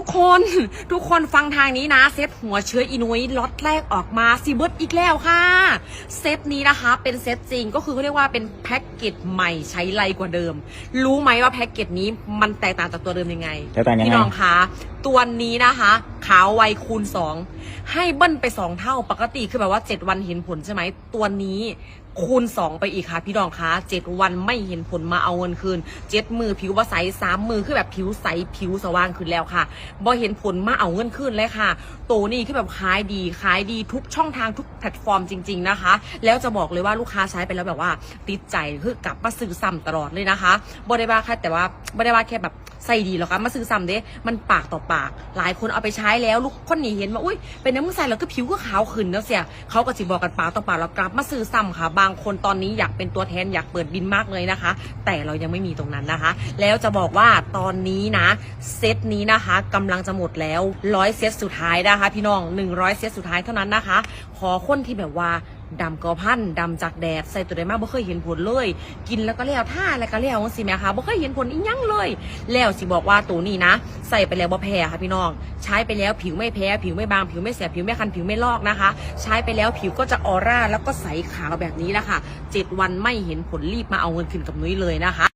ทุกคนทุกคนฟังทางนี้นะ เซตหัวเชื้ออินุยล็อตแรกออกมาซีเบิร์ดอีกแล้วค่ะ เซตนี้นะคะ เป็นเซตจริงก็คือเขาเรียกว่าเป็นแพ็กเกจใหม่ใช้ไรกว่าเดิม รู้ไหมว่าแพ็กเกจนี้มันแตกต่างจากตัวเดิมยังไงแตกต่างยังไงพี่น้องคะตัวนี้นะคะ ขาวไวคูณ 2 ให้เบิ้ลไป2เท่าปกติคือแบบว่า7วันเห็นผลใช่ไหมตัวนี้คูณ 2 ไปอีกค่ะพี่น้องคะ7วันไม่เห็นผลมาเอาเงินคืน7มือผิวว่าใสสามมือคือแบบผิวใสผิวสว่างขึ้นแล้วค่ะบ่เห็นผลมาเอาเงินคืนเลยค่ะตัวนี้คือแบบขายดีขายดีทุกช่องทางทุกแพลตฟอร์มจริง ๆนะคะ แล้วจะบอกเลยว่าลูกค้าใช้ไปแล้วแบบว่า ติดใจคือกลับมาซื้อซ้ำตลอดเลยนะคะบ่ได้ว่าแค่แต่ว่าบ่ได้ว่าแค่แบบ ใส่ดีหรอกค่ะมาซื้อซ้ำเด้ มันปากต่อปาก หลายคนเอาไปใช้แล้วลูกคนนี้เห็นว่าอุ้ยเป็นน้ำมึงใส่แล้วก็ผิวก็ขาวขึ้นแล้วเสียเขาก็สิบอกกันปากต่อปากแล้วกลับมาซื้อซ้ำค่ะ บางคนตอนนี้อยากเป็นตัวแทนอยากเปิดบินมากเลยนะคะ แต่เรายังไม่มีตรงนั้นนะคะ แล้วจะบอกว่าตอนนี้นะเซตนี้นะคะกำลังจะหมดแล้วร้อยเซตสุดท้ายนะคะ พี่น้อง100เซตสุดท้ายเท่านั้นนะคะ ขอคนที่แบบว่า ดำกอพันดำจากแดดใส่ตัวใดมากบ่เคยเห็นผลเลย กินแล้วก็แล้วท่าแล้วก็แล้วสิแม่คะบ่เคยเห็นผลอีกยังเลย แล้วสิบอกว่าตัวนี้นะ ใส่ไปแล้วบ่แพ้ค่ะพี่น้อง ใช้ไปแล้วผิวไม่แพ้ ผิวไม่บางผิวไม่แสบผิวไม่คันผิวไม่ลอกนะคะ ใช้ไปแล้วผิวก็จะออร่าแล้วก็ใสขาวแบบนี้แหละค่ะเจ็ดวันไม่เห็นผลรีบมาเอาเงินคืนกับนุ้ยเลยนะคะ